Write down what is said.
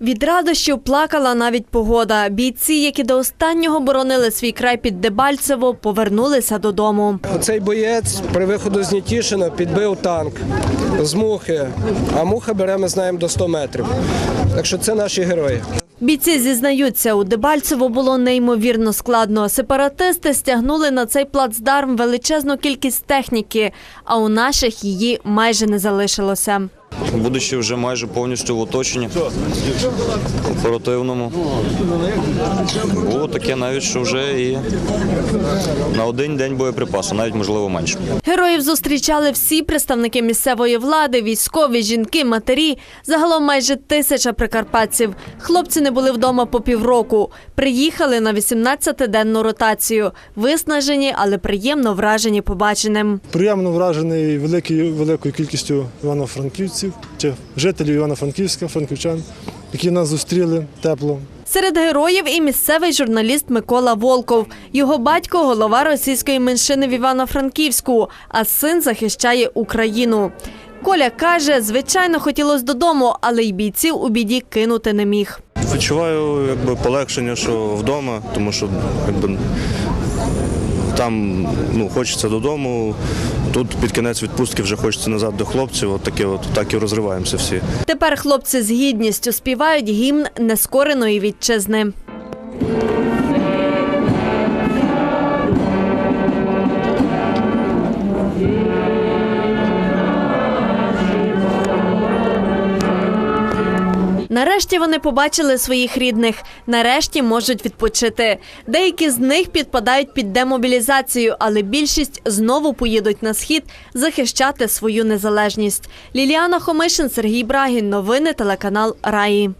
Від радощів плакала навіть погода. Бійці, які до останнього боронили свій край під Дебальцево, повернулися додому. Цей боєць при виходу з Нітішина підбив танк з мухи, а муха бере, ми знаємо, до 100 метрів. Так що це наші герої. Бійці зізнаються, у Дебальцево було неймовірно складно. Сепаратисти стягнули на цей плацдарм величезну кількість техніки, а у наших її майже не залишилося. Будучи вже майже повністю в оточенні оперативному. Було таке навіть, що вже і на один день боєприпасу, навіть можливо менше. Героїв зустрічали всі представники місцевої влади, військові, жінки, матері. Загалом майже тисяча прикарпатців. Хлопці не були вдома по півроку. Приїхали на 18-денну ротацію. Виснажені, але приємно вражені побаченим. Приємно вражений великою, великою кількістю івано-франківців чи жителів Івано-Франківська, франківчан, які нас зустріли тепло. Серед героїв і місцевий журналіст Микола Волков. Його батько голова російської меншини в Івано-Франківську, а син захищає Україну. Коля каже, звичайно, хотілося додому, але й бійців у біді кинути не міг. Відчуваю якби полегшення, що вдома, тому що якби там ну, хочеться додому. Тут під кінець відпустки вже хочеться назад до хлопців. От таке, от так і розриваємося всі. Тепер хлопці з гідністю співають гімн нескореної вітчизни. Нарешті вони побачили своїх рідних. Нарешті можуть відпочити. Деякі з них підпадають під демобілізацію, але більшість знову поїдуть на схід захищати свою незалежність. Ліліана Хомишин, Сергій Брагін. Новини телеканал Раї.